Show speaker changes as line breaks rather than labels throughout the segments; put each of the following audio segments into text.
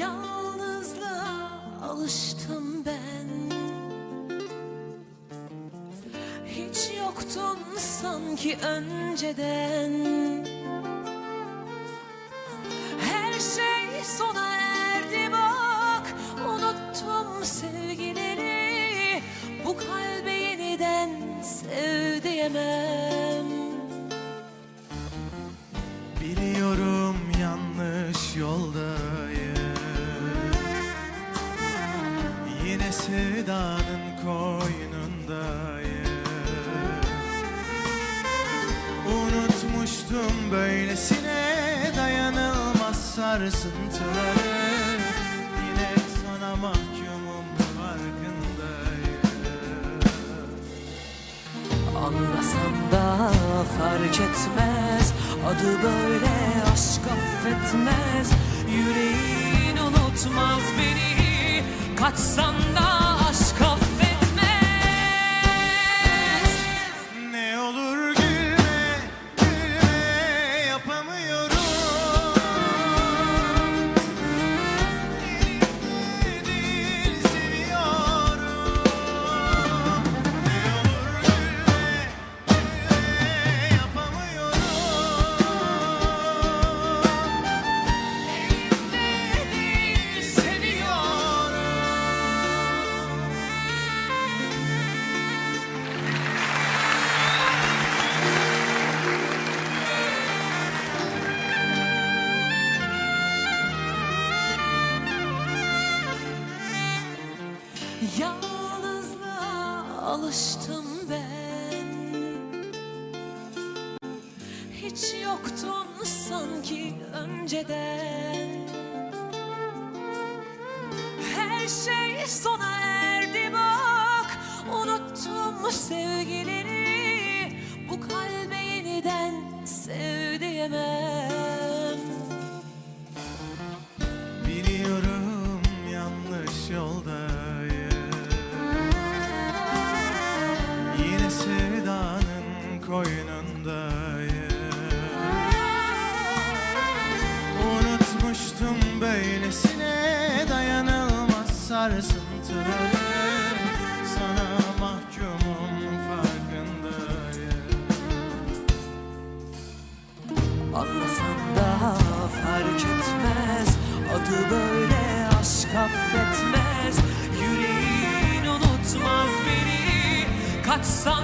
Yalnızlığa alıştım ben. Hiç yoktun sanki önceden. Her şey sona erdi bak Unuttum sevgileri. Bu kalbe yeniden sev diyemem.
Unutmuştum böylesine dayanılmaz sarsıntıları. Yine sana mahkumum farkındayım.
Anlasan da fark etmez Adı böyle aşk affetmez. Yüreğin unutmaz beni Kaçsan da aşk Yalnızlığa alıştım ben. Hiç yoktun sanki önceden. Her şey sona erdi bak. Unuttum sevgileri Bu kalbe yeniden sev
Biliyorum yanlış yoldayım Yine sevdanın koynundayım. Unutmuştum böylesine dayanılmaz sarsıntıları Sana mahkumum farkındayım.
Anlasan da fark etmez. Adı böyle aşk affetmez. Yüreğin unutmaz beni. Kaçsan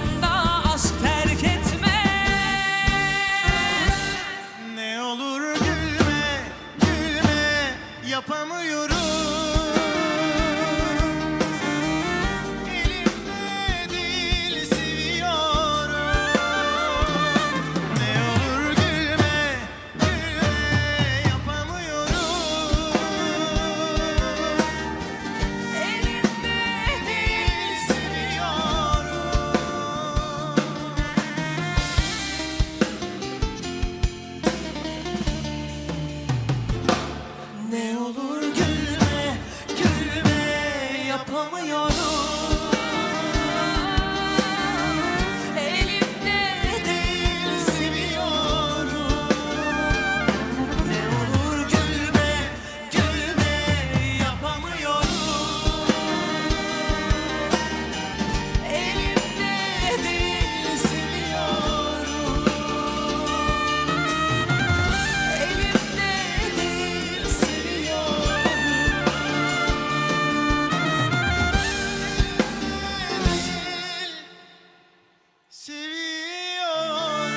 Seviyorum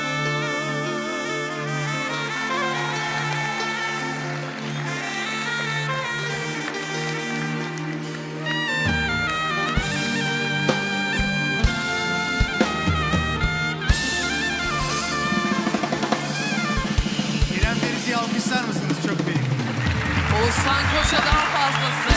İrem Derici'yi alkışlar çok büyük? Oğuzhan Koç'a daha
fazlası.